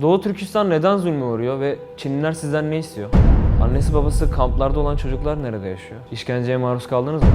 Doğu Türkistan neden zulme uğruyor ve Çinliler sizden ne istiyor? Annesi babası kamplarda olan çocuklar nerede yaşıyor? İşkenceye maruz kaldınız mı?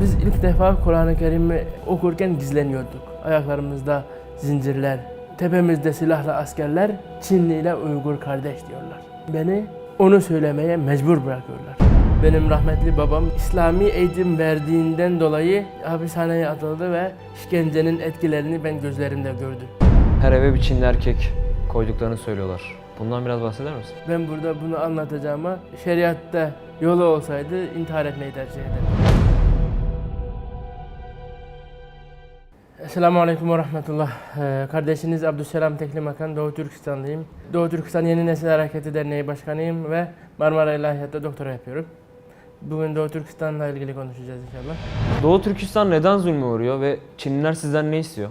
Biz ilk defa Kur'an-ı Kerim'i okurken gizleniyorduk. Ayaklarımızda zincirler, tepemizde silahlı askerler Çinli ile Uygur kardeş diyorlar. Beni onu söylemeye mecbur bırakıyorlar. Benim rahmetli babam İslami eğitim verdiğinden dolayı hapishaneye atıldı ve işkencenin etkilerini ben gözlerimde gördüm. Her eve bir Çinli erkek koyduklarını söylüyorlar. Bundan biraz bahseder misin? Ben burada bunu anlatacağıma şeriatta yolu olsaydı intihar etmeyi tercih ederim. Esselamu Aleyküm ve Rahmetullah. Ee, kardeşiniz Abdüsselam Teklimakan, Doğu Türkistanlıyım. Doğu Türkistan Yeni Nesil Hareketi Derneği Başkanıyım ve Marmara İlahiyat'ta doktora yapıyorum. Bugün Doğu Türkistan'la ilgili konuşacağız inşallah. Doğu Türkistan neden zulme uğruyor ve Çinliler sizden ne istiyor?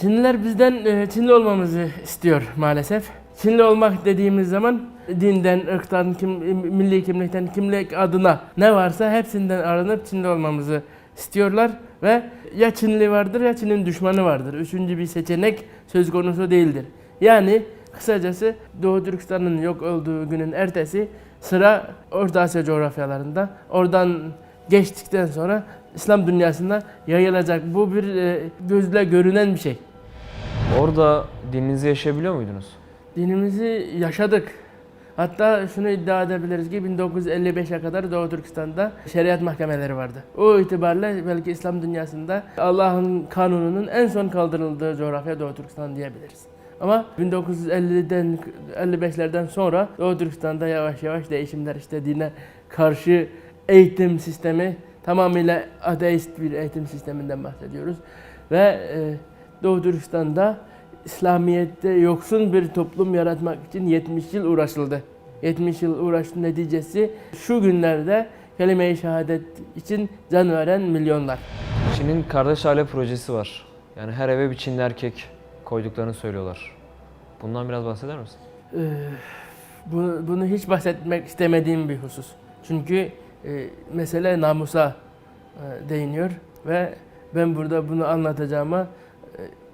Çinliler bizden e, Çinli olmamızı istiyor maalesef. Çinli olmak dediğimiz zaman dinden, ırktan, kim, milli kimlikten, kimlik adına ne varsa hepsinden arınıp Çinli olmamızı istiyorlar ve ya Çinli vardır ya Çin'in düşmanı vardır. Üçüncü bir seçenek söz konusu değildir. Yani kısacası Doğu Türkistan'ın yok olduğu günün ertesi sıra Orta Asya coğrafyalarında. Oradan geçtikten sonra İslam dünyasında yayılacak. Bu bir e, gözle görünen bir şey. Orada dininizi yaşayabiliyor muydunuz? Dinimizi yaşadık. Hatta şunu iddia edebiliriz ki 1955'e kadar Doğu Türkistan'da şeriat mahkemeleri vardı. O itibarla belki İslam dünyasında Allah'ın kanununun en son kaldırıldığı coğrafya Doğu Türkistan diyebiliriz. Ama 1950'den 55'lerden sonra Doğu Türkistan'da yavaş yavaş değişimler işte dine karşı eğitim sistemi tamamıyla ateist bir eğitim sisteminden bahsediyoruz. Ve e, Doğu Türkistan'da İslamiyet'te yoksun bir toplum yaratmak için 70 yıl uğraşıldı. 70 yıl uğraştı neticesi şu günlerde kelime-i şehadet için can veren milyonlar. Çin'in kardeş aile projesi var. Yani her eve bir Çinli erkek koyduklarını söylüyorlar. Bundan biraz bahseder misin? Ee, bunu, bunu hiç bahsetmek istemediğim bir husus. Çünkü e, mesele namusa e, değiniyor ve ben burada bunu anlatacağıma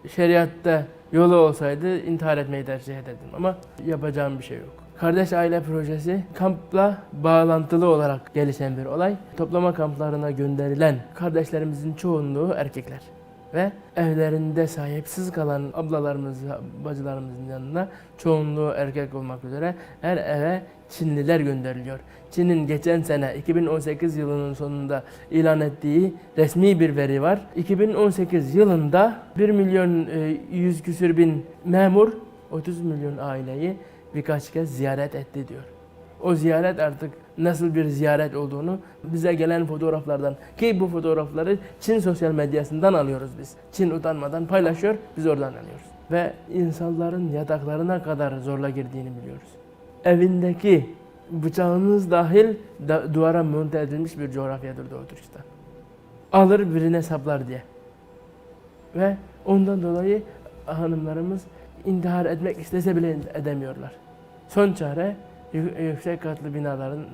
şeriatta yolu olsaydı intihar etmeyi tercih ederdim ama yapacağım bir şey yok. Kardeş Aile Projesi kampla bağlantılı olarak gelişen bir olay. Toplama kamplarına gönderilen kardeşlerimizin çoğunluğu erkekler ve evlerinde sahipsiz kalan ablalarımız, bacılarımızın yanına çoğunluğu erkek olmak üzere her eve Çinliler gönderiliyor. Çin'in geçen sene 2018 yılının sonunda ilan ettiği resmi bir veri var. 2018 yılında 1 milyon e, 100 küsür bin memur 30 milyon aileyi birkaç kez ziyaret etti diyor. O ziyaret artık nasıl bir ziyaret olduğunu bize gelen fotoğraflardan ki bu fotoğrafları Çin sosyal medyasından alıyoruz biz. Çin utanmadan paylaşıyor, biz oradan alıyoruz. Ve insanların yataklarına kadar zorla girdiğini biliyoruz. Evindeki bıçağınız dahil da, duvara monte edilmiş bir coğrafyadır Doğu Türkistan. Alır birine saplar diye. Ve ondan dolayı hanımlarımız intihar etmek istese bile edemiyorlar. Son çare yüksek katlı binaların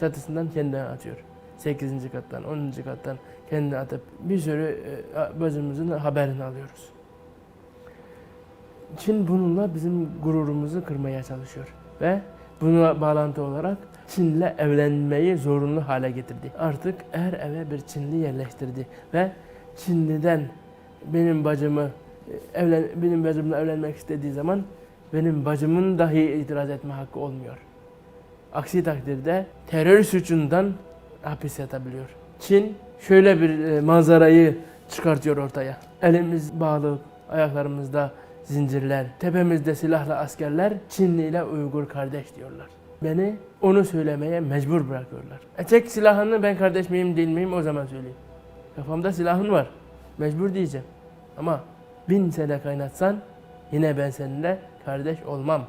çatısından kendini atıyor. 8. kattan, 10. kattan kendini atıp bir sürü e, bacımızın haberini alıyoruz. Çin bununla bizim gururumuzu kırmaya çalışıyor. Ve buna bağlantı olarak Çin'le evlenmeyi zorunlu hale getirdi. Artık her eve bir Çinli yerleştirdi. Ve Çinli'den benim bacımı e, evlen, benim bacımla evlenmek istediği zaman benim bacımın dahi itiraz etme hakkı olmuyor. Aksi takdirde terör suçundan hapis yatabiliyor. Çin şöyle bir e, manzarayı çıkartıyor ortaya. Elimiz bağlı, ayaklarımızda zincirler, tepemizde silahlı askerler Çinli ile Uygur kardeş diyorlar. Beni onu söylemeye mecbur bırakıyorlar. E çek silahını ben kardeş miyim değil miyim o zaman söyleyeyim. Kafamda silahın var. Mecbur diyeceğim. Ama bin sene kaynatsan yine ben seninle kardeş olmam.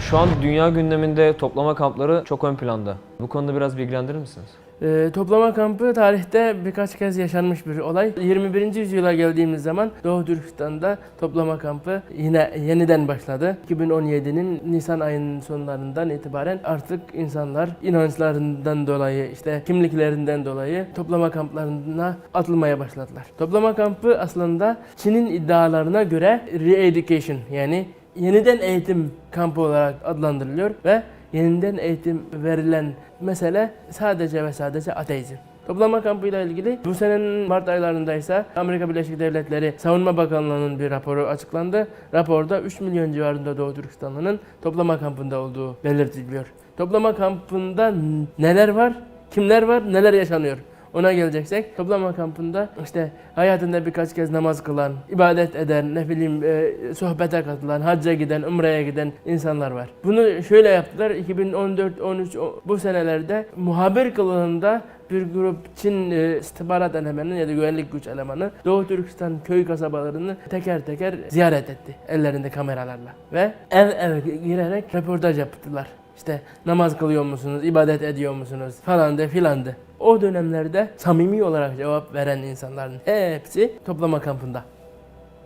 Şu an dünya gündeminde toplama kampları çok ön planda. Bu konuda biraz bilgilendirir misiniz? Ee, toplama kampı tarihte birkaç kez yaşanmış bir olay. 21. yüzyıla geldiğimiz zaman Doğu Türkistan'da toplama kampı yine yeniden başladı. 2017'nin Nisan ayının sonlarından itibaren artık insanlar inançlarından dolayı işte kimliklerinden dolayı toplama kamplarına atılmaya başladılar. Toplama kampı aslında Çin'in iddialarına göre re-education yani yeniden eğitim kampı olarak adlandırılıyor ve yeniden eğitim verilen mesele sadece ve sadece ateizm. Toplama kampıyla ilgili bu senenin Mart aylarında ise Amerika Birleşik Devletleri Savunma Bakanlığı'nın bir raporu açıklandı. Raporda 3 milyon civarında Doğu Türkistanlı'nın toplama kampında olduğu belirtiliyor. Toplama kampında neler var, kimler var, neler yaşanıyor? Ona geleceksek toplama kampında işte hayatında birkaç kez namaz kılan, ibadet eden, ne bileyim e, sohbete katılan, hacca giden, umreye giden insanlar var. Bunu şöyle yaptılar. 2014 13 o- bu senelerde muhabir kılığında bir grup Çin e, istihbarat elemanı ya da güvenlik güç elemanı Doğu Türkistan köy kasabalarını teker teker ziyaret etti ellerinde kameralarla ve ev ev girerek röportaj yaptılar. İşte namaz kılıyor musunuz, ibadet ediyor musunuz falan de filan de. O dönemlerde samimi olarak cevap veren insanların hepsi toplama kampında.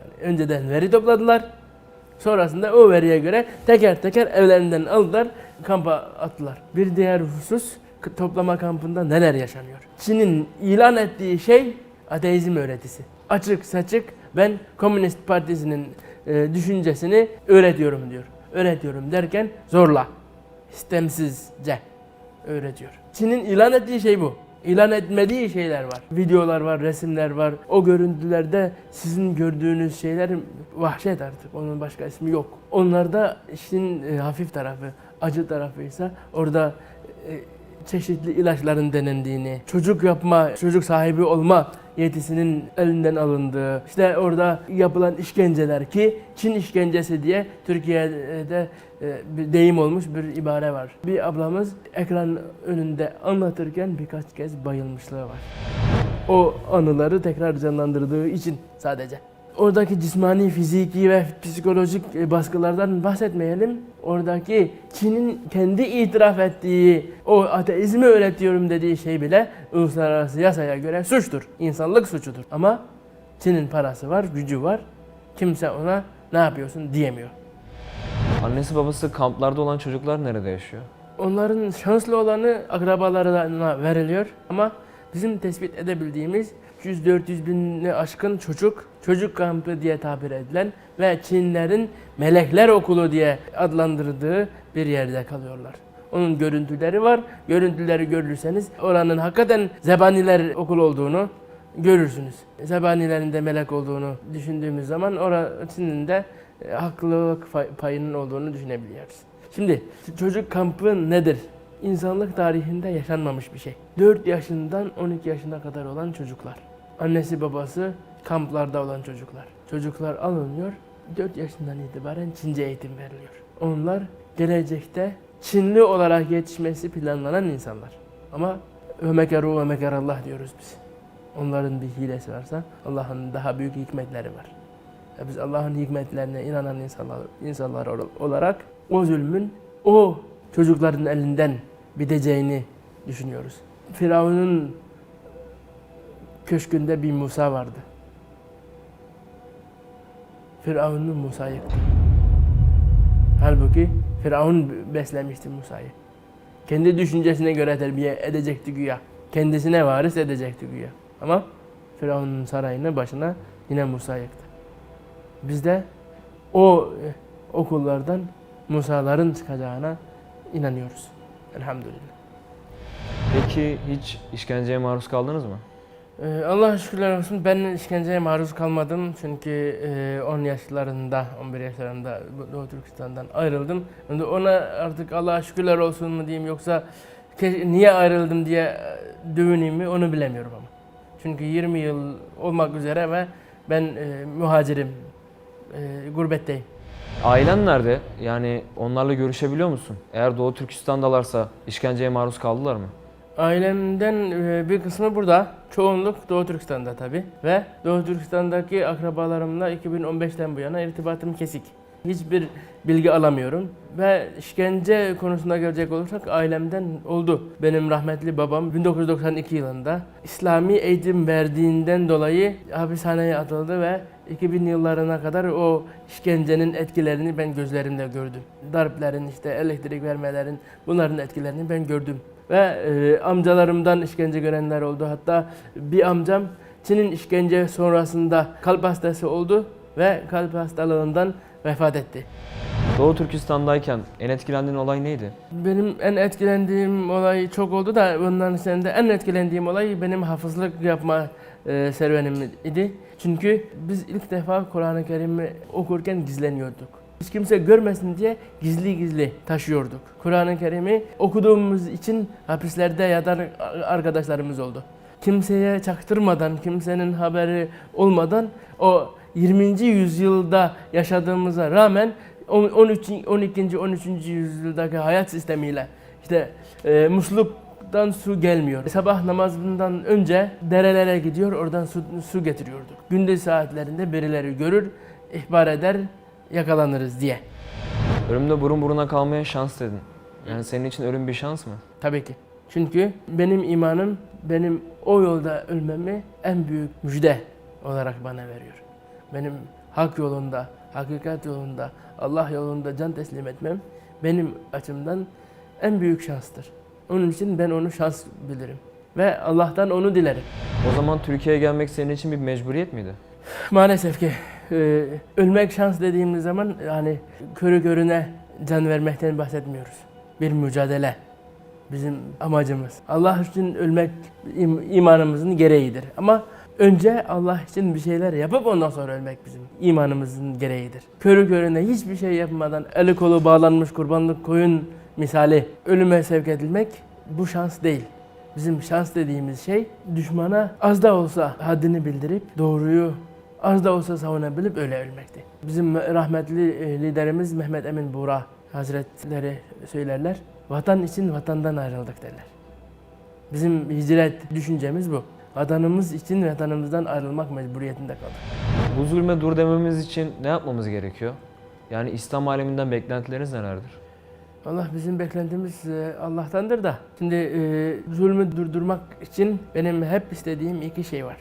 Yani önceden veri topladılar. Sonrasında o veriye göre teker teker evlerinden aldılar, kampa attılar. Bir diğer husus toplama kampında neler yaşanıyor? Çin'in ilan ettiği şey ateizm öğretisi. Açık saçık ben Komünist Partisi'nin e, düşüncesini öğretiyorum diyor. Öğretiyorum derken zorla, istemsizce öğretiyor. Çin'in ilan ettiği şey bu. İlan etmediği şeyler var. Videolar var, resimler var. O görüntülerde sizin gördüğünüz şeyler vahşet artık. Onun başka ismi yok. Onlarda işin e, hafif tarafı, acı tarafıysa orada e, çeşitli ilaçların denendiğini, çocuk yapma, çocuk sahibi olma yetisinin elinden alındığı, işte orada yapılan işkenceler ki Çin işkencesi diye Türkiye'de e, bir deyim olmuş bir ibare var. Bir ablamız ekran önünde anlatırken birkaç kez bayılmışlığı var. O anıları tekrar canlandırdığı için sadece. Oradaki cismani, fiziki ve psikolojik e, baskılardan bahsetmeyelim. Oradaki Çin'in kendi itiraf ettiği o ateizmi öğretiyorum dediği şey bile uluslararası yasaya göre suçtur. İnsanlık suçudur. Ama Çin'in parası var, gücü var. Kimse ona ne yapıyorsun diyemiyor. Annesi babası kamplarda olan çocuklar nerede yaşıyor? Onların şanslı olanı akrabalarına veriliyor ama bizim tespit edebildiğimiz 100-400 bini aşkın çocuk, çocuk kampı diye tabir edilen ve Çinlerin melekler okulu diye adlandırdığı bir yerde kalıyorlar. Onun görüntüleri var. Görüntüleri görürseniz oranın hakikaten zebaniler okul olduğunu görürsünüz. Zebanilerin de melek olduğunu düşündüğümüz zaman orasının da e, haklılık pay- payının olduğunu düşünebiliyoruz. Şimdi çocuk kampı nedir? İnsanlık tarihinde yaşanmamış bir şey. 4 yaşından 12 yaşına kadar olan çocuklar. Annesi babası kamplarda olan çocuklar. Çocuklar alınıyor. 4 yaşından itibaren Çince eğitim veriliyor. Onlar gelecekte Çinli olarak yetişmesi planlanan insanlar. Ama ve mekeru ve mekerallah diyoruz biz. Onların bir hilesi varsa Allah'ın daha büyük hikmetleri var. Ya biz Allah'ın hikmetlerine inanan insanlar, insanlar ol- olarak o zulmün o çocukların elinden biteceğini düşünüyoruz. Firavun'un köşkünde bir Musa vardı. Firavun'un Musa'yı. Halbuki Firavun beslemişti Musa'yı. Kendi düşüncesine göre terbiye edecekti güya. Kendisine varis edecekti güya. Ama Firavun'un sarayını başına yine Musa yıktı. Biz de o e, okullardan Musa'ların çıkacağına inanıyoruz. Elhamdülillah. Peki hiç işkenceye maruz kaldınız mı? Ee, Allah'a şükürler olsun ben işkenceye maruz kalmadım çünkü e, 10 yaşlarında, 11 yaşlarında Doğu Türkistan'dan ayrıldım. Şimdi ona artık Allah'a şükürler olsun mu diyeyim yoksa niye ayrıldım diye e, dövüneyim mi onu bilemiyorum ama. Çünkü 20 yıl olmak üzere ve ben e, muhacirim, e, gurbetteyim. Ailen nerede? Yani onlarla görüşebiliyor musun? Eğer Doğu Türkistan'dalarsa işkenceye maruz kaldılar mı? Ailemden e, bir kısmı burada. Çoğunluk Doğu Türkistan'da tabi. Ve Doğu Türkistan'daki akrabalarımla 2015'ten bu yana irtibatım kesik. Hiçbir bilgi alamıyorum. Ve işkence konusuna gelecek olursak ailemden oldu. Benim rahmetli babam 1992 yılında İslami eğitim verdiğinden dolayı hapishaneye atıldı ve 2000 yıllarına kadar o işkencenin etkilerini ben gözlerimle gördüm. Darplerin işte elektrik vermelerin bunların etkilerini ben gördüm. Ve e, amcalarımdan işkence görenler oldu. Hatta bir amcam Çin'in işkence sonrasında kalp hastası oldu ve kalp hastalığından vefat etti. Doğu Türkistan'dayken en etkilendiğin olay neydi? Benim en etkilendiğim olay çok oldu da bunların içinde en etkilendiğim olay benim hafızlık yapma e, serüvenim idi. Çünkü biz ilk defa Kur'an-ı Kerim'i okurken gizleniyorduk. Hiç kimse görmesin diye gizli gizli taşıyorduk. Kur'an-ı Kerim'i okuduğumuz için hapislerde yatan arkadaşlarımız oldu. Kimseye çaktırmadan, kimsenin haberi olmadan o 20. yüzyılda yaşadığımıza rağmen 13. 12. 13. yüzyıldaki hayat sistemiyle işte e, musluktan su gelmiyor. Sabah namazından önce derelere gidiyor, oradan su, su getiriyorduk. Gündüz saatlerinde birileri görür, ihbar eder, yakalanırız diye. Ölümde burun buruna kalmaya şans dedin. Yani senin için ölüm bir şans mı? Tabii ki. Çünkü benim imanım benim o yolda ölmemi en büyük müjde olarak bana veriyor. Benim hak yolunda, hakikat yolunda, Allah yolunda can teslim etmem benim açımdan en büyük şanstır. Onun için ben onu şans bilirim. Ve Allah'tan onu dilerim. O zaman Türkiye'ye gelmek senin için bir mecburiyet miydi? Maalesef ki e, ölmek şans dediğimiz zaman yani körü körüne can vermekten bahsetmiyoruz. Bir mücadele bizim amacımız. Allah için ölmek im- imanımızın gereğidir. Ama önce Allah için bir şeyler yapıp ondan sonra ölmek bizim imanımızın gereğidir. Körü körüne hiçbir şey yapmadan eli kolu bağlanmış kurbanlık koyun misali ölüme sevk edilmek bu şans değil. Bizim şans dediğimiz şey düşmana az da olsa haddini bildirip doğruyu az da olsa savunabilip öyle ölmekti. Bizim rahmetli e, liderimiz Mehmet Emin Buğra Hazretleri söylerler. Vatan için vatandan ayrıldık derler. Bizim hicret düşüncemiz bu. Vatanımız için vatanımızdan ayrılmak mecburiyetinde kaldık. Bu zulme dur dememiz için ne yapmamız gerekiyor? Yani İslam aleminden beklentileriniz nelerdir? Allah bizim beklentimiz e, Allah'tandır da. Şimdi e, zulmü durdurmak için benim hep istediğim iki şey var.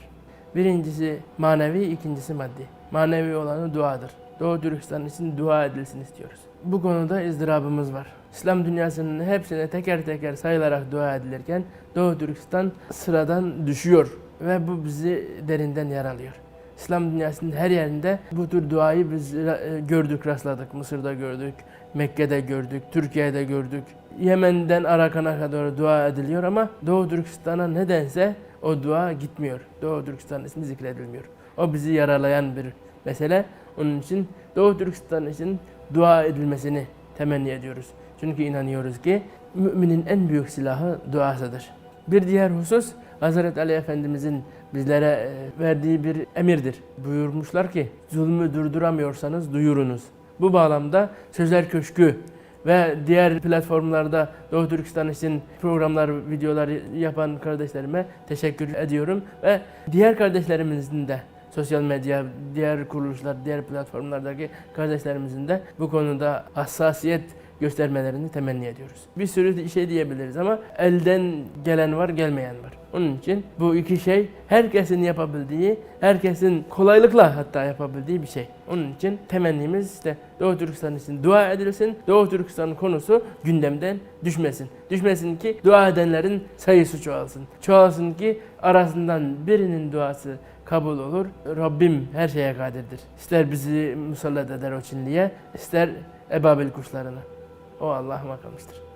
Birincisi manevi, ikincisi maddi. Manevi olanı duadır. Doğu Türkistan için dua edilsin istiyoruz. Bu konuda ızdırabımız var. İslam dünyasının hepsine teker teker sayılarak dua edilirken Doğu Türkistan sıradan düşüyor ve bu bizi derinden yaralıyor. İslam dünyasının her yerinde bu tür duayı biz e, gördük, rastladık. Mısır'da gördük, Mekke'de gördük, Türkiye'de gördük. Yemen'den Arakan'a kadar dua ediliyor ama Doğu Türkistan'a nedense o dua gitmiyor. Doğu Türkistan ismi zikredilmiyor. O bizi yaralayan bir mesele. Onun için Doğu Türkistan için dua edilmesini temenni ediyoruz. Çünkü inanıyoruz ki müminin en büyük silahı duasıdır. Bir diğer husus Hazreti Ali Efendimizin bizlere e, verdiği bir emirdir. Buyurmuşlar ki zulmü durduramıyorsanız duyurunuz. Bu bağlamda Sözler Köşkü ve diğer platformlarda Doğu Türkistan için programlar, videolar yapan kardeşlerime teşekkür ediyorum. Ve diğer kardeşlerimizin de sosyal medya, diğer kuruluşlar, diğer platformlardaki kardeşlerimizin de bu konuda hassasiyet göstermelerini temenni ediyoruz. Bir sürü şey diyebiliriz ama elden gelen var, gelmeyen var. Onun için bu iki şey herkesin yapabildiği, herkesin kolaylıkla hatta yapabildiği bir şey. Onun için temennimiz işte Doğu Türkistan için dua edilsin. Doğu Türkistan konusu gündemden düşmesin. Düşmesin ki dua edenlerin sayısı çoğalsın. Çoğalsın ki arasından birinin duası kabul olur. Rabbim her şeye kadirdir. İster bizi musallat eder o Çinliye, ister ebabil kuşlarına. O Allah'a kalmıştır.